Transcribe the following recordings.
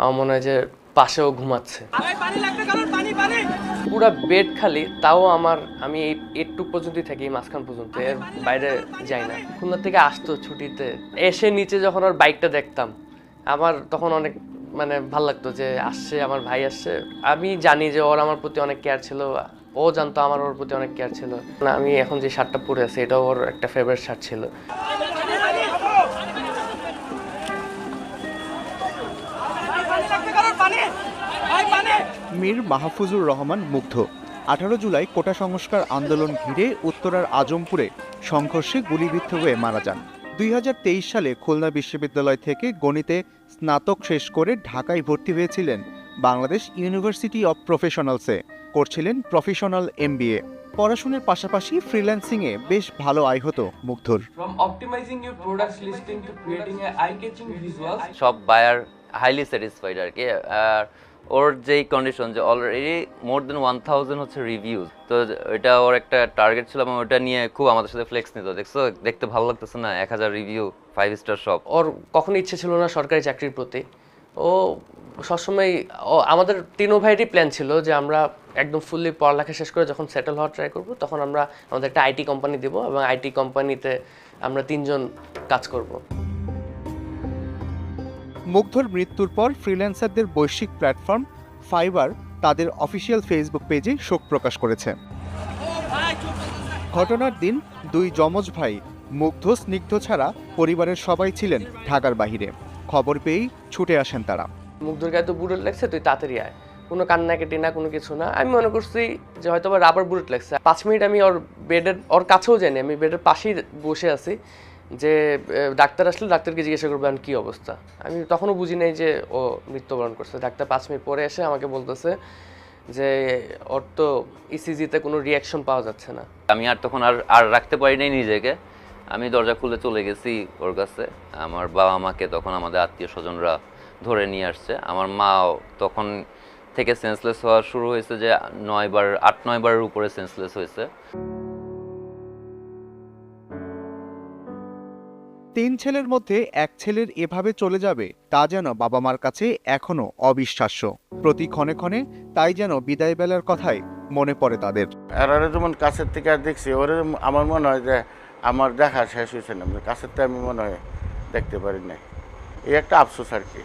আমার মনে হয় যে পাশেও ঘুমাচ্ছে। পুরা বেড খালি তাও আমার আমি এই এইটুক পর্যন্তই থাকি মাঝখান পর্যন্ত এর বাইরে যাই না। খুলনা থেকে আসতো ছুটিতে এসে নিচে যখন ওর বাইকটা দেখতাম আমার তখন অনেক মানে ভালো লাগতো যে আসছে আমার ভাই আসছে। আমি জানি যে ওর আমার প্রতি অনেক কেয়ার ছিল ও জানতো আমার ওর প্রতি অনেক কেয়ার ছিল। না আমি এখন যে শার্টটা পরে আছি এটাও ওর একটা ফেভারিট শার্ট ছিল। মীর মাহফুজুর রহমান মুগ্ধ। আঠারো জুলাই কোটা সংস্কার আন্দোলন ঘিরে উত্তরার আজমপুরে সংঘর্ষে গুলিবিদ্ধ হয়ে মারা যান। দুই হাজার তেইশ সালে খুলনা বিশ্ববিদ্যালয় থেকে গণিতে স্নাতক শেষ করে ঢাকায় ভর্তি হয়েছিলেন বাংলাদেশ ইউনিভার্সিটি অব প্রফেশনালসে করছিলেন প্রফেশনাল এমবিএ। পড়াশোনার পাশাপাশি ফ্রিল্যান্সিংয়ে বেশ ভালো আয় হতো মুগ্ধর। From optimizing your products listing to creating a eye-catching visuals, সব বায়ার হাইলি স্যাটিসফাইড আর কি। আর ওর যেই কন্ডিশন যে already more than one thousand হচ্ছে রিভিউজ তো এটা ওর একটা টার্গেট ছিল এবং ওটা নিয়ে খুব আমাদের সাথে ফ্লেক্স নিত। দেখছ? দেখতে ভালো লাগতেছে না? এক হাজার রিভিউ ফাইভ স্টার সব ওর কখনো ইচ্ছে ছিল না সরকারি চাকরির প্রতি। ও সবসময়, ও আমাদের তিনো ভাইয়েরই প্ল্যান ছিল যে আমরা একদম ফুললি পড়ালেখা শেষ করে যখন সেটেল হওয়ার ট্রাই করব, তখন আমরা আমাদের একটা আইটি কোম্পানি দিব এবং আইটি কোম্পানিতে আমরা তিনজন কাজ করব। মুগ্ধর মৃত্যুর পর ফ্রিল্যান্সারদের বৈশ্বিক প্ল্যাটফর্ম ফাইবার তাদের অফিসিয়াল ফেসবুক পেজে শোক প্রকাশ করেছে। ঘটনার দিন দুই যমজ ভাই মুগ্ধ, স্নিগ্ধ ছাড়া পরিবারের সবাই ছিলেন ঢাকার বাহিরে। খবর পেয়েই ছুটে আসেন তারা। মুগ্ধর গায়ে তো বুলেট লাগছে, তুই তাড়াতাড়ি আয়। কোনো কান্না কান্নাকাটি না, কোনো কিছু না। আমি মনে করছি যে হয়তো রাবার বুলেট লাগছে। পাঁচ মিনিট আমি ওর বেডের ওর কাছেও যাইনি, আমি বেডের পাশেই বসে আছি। যে ডাক্তার আসলে, ডাক্তারকে জিজ্ঞাসা করবেন কি অবস্থা? আমি তখনও বুঝি নাই যে, ও মৃত্যুবরণ করছে। ডাক্তার পাঁচ মিনিট পরে এসে আমাকে বলতেছে যে, ওর তো ইসিজিতে কোনো রিয়াকশন পাওয়া যাচ্ছে না। আমি আর তখন আর আর রাখতে পারি নাই নিজেকে। আমি দরজা খুলে চলে গেছি ওর কাছে। আমার বাবা মাকে তখন আমাদের আত্মীয় স্বজনরা ধরে নিয়ে আসছে। আমার মাও তখন থেকে সেন্সলেস হওয়া শুরু হয়েছে যে, নয়বার, আট, নয়বারের উপরে সেন্সলেস হয়েছে। তিন ছেলের মধ্যে এক ছেলের এভাবে চলে যাবে তা যেন বাবা মার কাছে এখনও অবিশ্বাস্য। প্রতি ক্ষণে ক্ষণে তাই যেন বিদায় বেলার কথাই মনে পড়ে তাদের। যেমন কাছের থেকে আর দেখছি ওরা আমার মনে হয় যে আমার দেখা শেষ হয়েছে না কাছের থেকে আমি মনে হয় দেখতে পারি নাই। এই একটা আফসোস আর কি।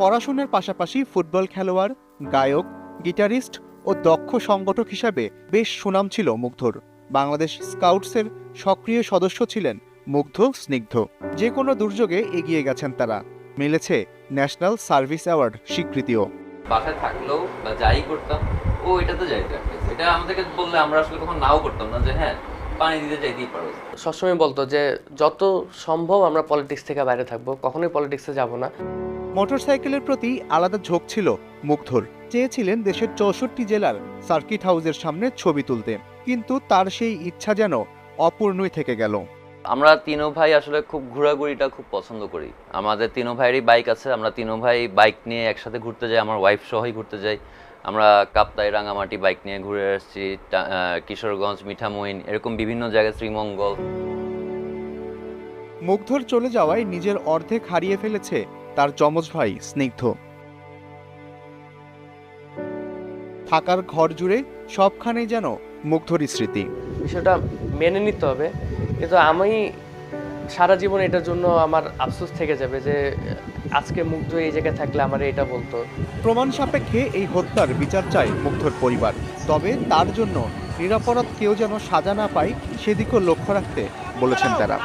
পড়াশোনার পাশাপাশি ফুটবল খেলোয়াড় গায়ক গিটারিস্ট ও দক্ষ সংগঠক হিসাবে বেশ সুনাম ছিল মুগ্ধর। বাংলাদেশ স্কাউটসের সক্রিয় সদস্য ছিলেন মুগ্ধ স্নিগ্ধ। যে কোনো দুর্যোগে এগিয়ে গেছেন তারা। মিলেছে ন্যাশনাল সার্ভিস অ্যাওয়ার্ড স্বীকৃতিও। বাসায় থাকলেও বা যাই করতাম ও এটাতে যাইতো এটা আমাদেরকে বললে আমরা আসলে কখন নাও করতাম না যে হ্যাঁ পানি দিতে যাইতেই পারো। সবসময় বলতো যে যত সম্ভব আমরা পলিটিক্স থেকে বাইরে থাকব কখনোই পলিটিক্সে যাব না। মোটরসাইকেলের প্রতি আলাদা ঝোঁক ছিল মুগ্ধর। চেয়েছিলেন দেশের চৌষট্টি জেলার সার্কিট হাউসের সামনে ছবি তুলতে। কিন্তু তার সেই ইচ্ছা যেন অপূর্ণই থেকে গেল। আমরা তিনো ভাই আসলে খুব ঘোরাঘুরিটা খুব পছন্দ করি। আমাদের তিনো ভাইয়েরই বাইক আছে আমরা তিনো ভাই বাইক নিয়ে একসাথে ঘুরতে যাই আমার ওয়াইফ সহই ঘুরতে যাই। আমরা কাপ্তাই রাঙামাটি বাইক নিয়ে ঘুরে আসছি কিশোরগঞ্জ মিঠামইন এরকম বিভিন্ন জায়গায় শ্রীমঙ্গল। মুগ্ধর চলে যাওয়ায় নিজের অর্ধেক হারিয়ে ফেলেছে তার যমজ ভাই স্নিগ্ধ। থাকার ঘর জুড়ে সবখানেই যেন মুগ্ধরই স্মৃতি। বিষয়টা মেনে নিতে হবে। কিন্তু আমি সারা জীবন এটার জন্য আমার আফসোস থেকে যাবে যে আজকে মুগ্ধ এই জায়গায় থাকলে আমার এটা বলতো। প্রমাণ সাপেক্ষে এই হত্যার বিচার চায় মুগ্ধর পরিবার। তবে তার জন্য নিরাপরাধ কেউ যেন সাজা না পায় সেদিকেও লক্ষ্য রাখতে বলেছেন তারা।